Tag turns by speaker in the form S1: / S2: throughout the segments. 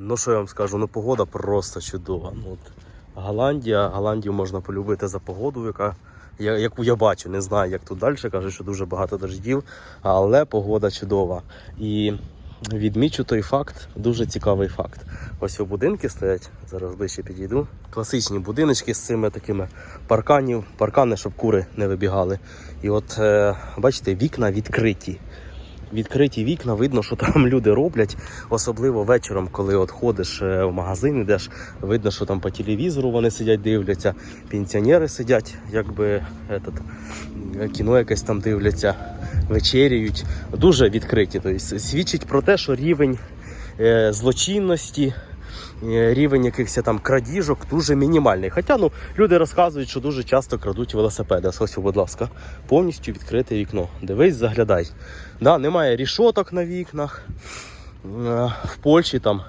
S1: Ну що я вам скажу, ну погода просто чудова. Ну, от Голландія, Голландію можна полюбити за погоду, яка, я- яку я бачу. Не знаю, як тут далі. Кажуть, що дуже багато дождів, але погода чудова. І відмічу той факт, дуже цікавий факт. Ось у будинки стоять, зараз ближче підійду. Класичні будиночки з цими такими парканів, паркани, щоб кури не вибігали. І от е, бачите, вікна відкриті відкриті вікна, видно, що там люди роблять, особливо вечором, коли от ходиш е, в магазин, йдеш, видно, що там по телевізору вони сидять, дивляться, пенсіонери сидять, якби этот, кіно якесь там дивляться, вечеряють. Дуже відкриті. Тобто, свідчить про те, що рівень е, злочинності. Е, Рівень якихось там крадіжок дуже мінімальний. Хоча ну, люди розказують, що дуже часто крадуть велосипеди. Ось, будь ласка, повністю відкрите вікно. Дивись, заглядай. Да, немає рішоток на вікнах. Е, В Польщі там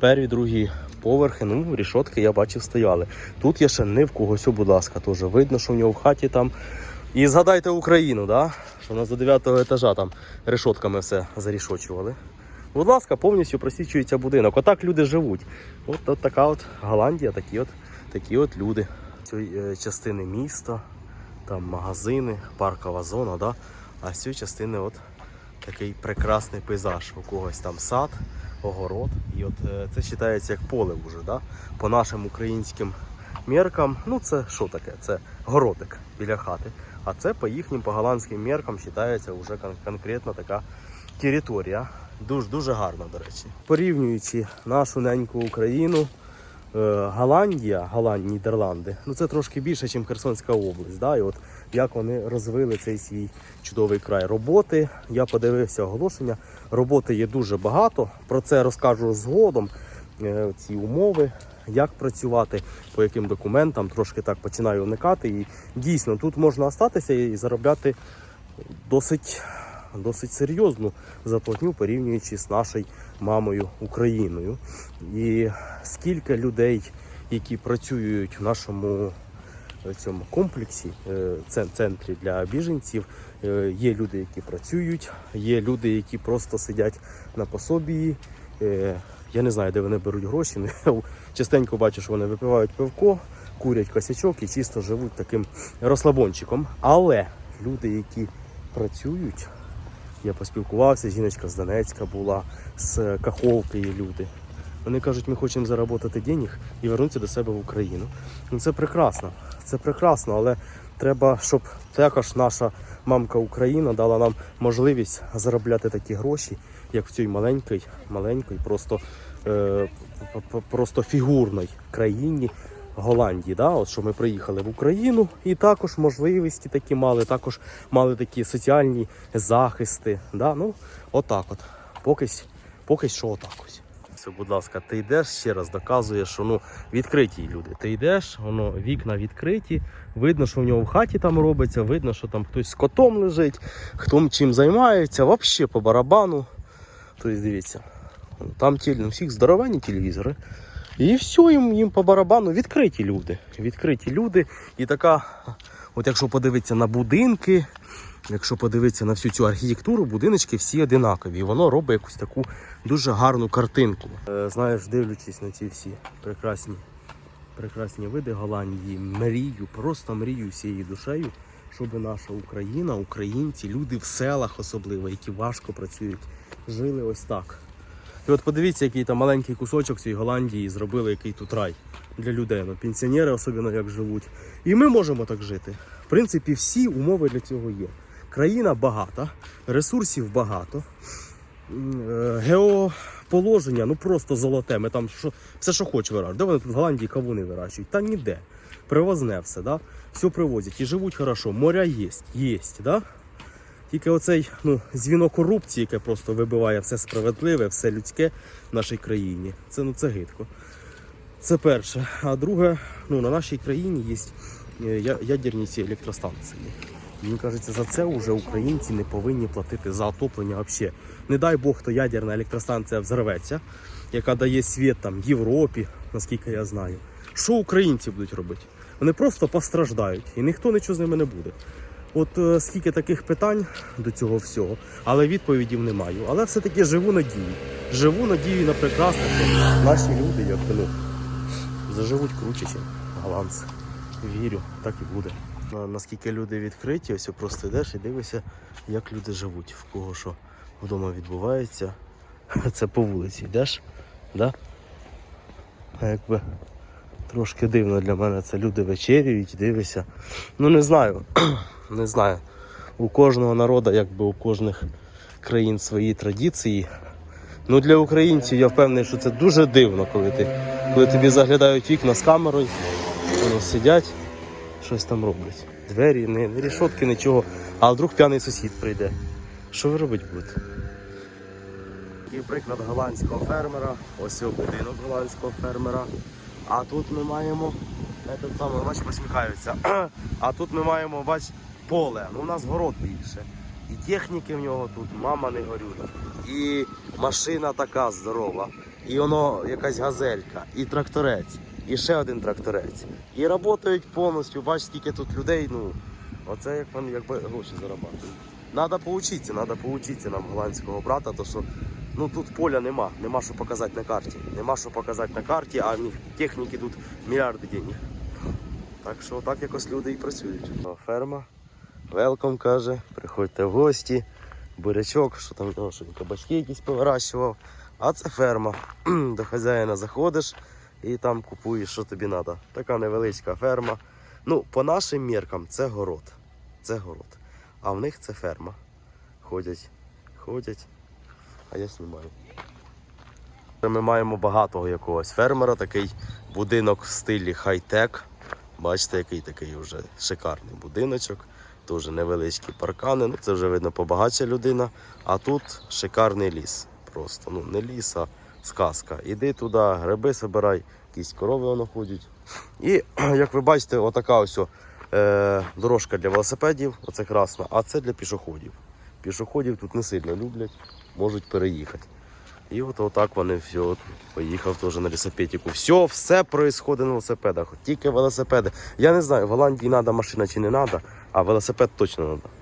S1: перві, другі поверхи, ну, рішотки я бачив стояли. Тут є ще не в когось, будь ласка, теж видно, що в нього в хаті там. І згадайте Україну, да? що нас до 9 етажа там решотками все зарішочували. Будь ласка, повністю просвічується будинок. Отак люди живуть. От, от така от Голландія, такі от, такі от люди. Цієї е, частини міста, там магазини, паркова зона, да? а з цієї частини от такий прекрасний пейзаж. У когось там сад, огород. І от е, це вважається як поле вже, да? по нашим українським міркам. Ну це що таке? Це городик біля хати. А це по їхнім по голландським міркам вважається вже кон- конкретно така територія. Дуже дуже гарно, до речі. Порівнюючи нашу неньку Україну, е, Голландія, Голланд, Нідерланди, ну це трошки більше, ніж Херсонська область. Да? І от як вони розвили цей свій чудовий край роботи. Я подивився оголошення. Роботи є дуже багато. Про це розкажу згодом. Е, Ці умови, як працювати, по яким документам, трошки так починаю вникати. І дійсно тут можна остатися і заробляти досить, досить серйозну заплатню, порівнюючи з нашою мамою Україною. І скільки людей, які працюють в нашому е, цьому комплексі, е, це центрі для біженців. Е, Є люди, які працюють, є люди, які просто сидять на пособії. Я не знаю, де вони беруть гроші. Частенько бачу, що вони випивають пивко, курять косячок і чисто живуть таким розслабончиком. Але люди, які працюють, я поспілкувався, жіночка з Донецька була, з Каховки люди. Вони кажуть, ми хочемо заробити денег і вернутися до себе в Україну. Ну це прекрасно, це прекрасно, але треба, щоб також наша мамка Україна дала нам можливість заробляти такі гроші, як в цій маленькій, маленькій, просто, е, просто фігурній країні. Голландії, да? От що ми приїхали в Україну і також можливості такі мали, також мали такі соціальні захисти. Да? Ну, отак от. Поки, поки що отак ось. Будь ласка, ти йдеш ще раз, доказує, що ну, відкриті люди. Ти йдеш, воно вікна відкриті, видно, що в нього в хаті там робиться, видно, що там хтось з котом лежить, хто чим займається, взагалі по барабану. Тобто дивіться, там ті, ну, всіх здоровенні телевізори. І все, їм, їм по барабану відкриті люди. Відкриті люди. І така, от якщо подивитися на будинки, якщо подивитися на всю цю архітектуру, будиночки всі одинакові. І воно робить якусь таку дуже гарну картинку. Е, знаєш, дивлячись на ці всі прекрасні, прекрасні види Голландії, мрію, просто мрію всією душею, щоб наша Україна, українці, люди в селах особливо, які важко працюють, жили ось так. І от подивіться, який там маленький кусочок цієї Голландії зробили, який тут рай для людей. Ну, пенсіонери особливо як живуть. І ми можемо так жити. В принципі, всі умови для цього є. Країна багата, ресурсів багато, е, геоположення ну просто золоте. Ми там що, все, що хоч вирощують. Де вони тут в Голландії кавуни вирощують? Та ніде. Привозне все, да? все привозять і живуть хорошо. Моря є, є, да? Тільки оцей ну, дзвінок корупції, яке просто вибиває все справедливе, все людське в нашій країні. Це ну це гидко. Це перше. А друге, ну на нашій країні є е, ядерні ці електростанції. Мені кажеться, за це вже українці не повинні платити за отоплення взагалі. Не дай Бог, то ядерна електростанція взорветься, яка дає світ там Європі, наскільки я знаю. Що українці будуть робити? Вони просто постраждають, і ніхто нічого з ними не буде. От е, скільки таких питань до цього всього, але відповідів не маю. Але все-таки живу надію. Живу надію на прекрасне, наші люди, як ну, заживуть круче, голландці. Вірю, так і буде. Наскільки люди відкриті, ось просто йдеш і дивишся, як люди живуть, в кого що вдома відбувається. Це по вулиці йдеш, да? А якби трошки дивно для мене це люди вечерюють, дивишся. Ну не знаю, не знаю. У кожного народу, якби у кожних країн свої традиції. Ну для українців я впевнений, що це дуже дивно, коли ти коли тобі заглядають вікна з камерою, вони сидять, щось там роблять. Двері, не, не рішотки, нічого. А вдруг п'яний сусід прийде. Що ви робити будете? І приклад голландського фермера. Ось його будинок голландського фермера. А тут ми маємо этот самий, бач, посміхаються. А тут ми маємо, бач, поле. Ну, у нас город більше. І техніки в нього тут, мама не горює. І машина така здорова. І воно якась газелька, і тракторець, і ще один тракторець. І працюють повністю, бач, скільки тут людей, ну, оце як вони якби гроші заробляють. Надо поучитися, надо поучитися нам голландського брата, то що ну тут поля нема, нема що показати на карті. Нема що показати на карті, а техніки тут мільярди денег. Так що так якось люди і працюють. Ферма. Велком каже, приходьте в гості, бурячок, що там о, що він кабачки якісь повирощував. А це ферма. До хазяїна заходиш і там купуєш, що тобі треба. Така невеличка ферма. Ну, по нашим міркам це город. Це город. А в них це ферма. Ходять, ходять, а я знімаю. Ми маємо багатого якогось фермера, такий будинок в стилі хай-тек. Бачите, який такий вже шикарний будиночок. Теж невеличкі паркани. Ну, це вже видно побагатша людина. А тут шикарний ліс. Просто ну не ліс, а сказка. Іди туди, гриби собирай, якісь корови воно ходять. І як ви бачите, отака ось е, дорожка для велосипедів, оце красна, а це для пішоходів. Пішоходів тут не сильно люблять, можуть переїхати. І от отак вони все, от, поїхав теж на лісопетіку. Все, все происходить на велосипедах. Тільки велосипеди. Я не знаю, в Голландії треба машина чи не треба, а велосипед точно треба.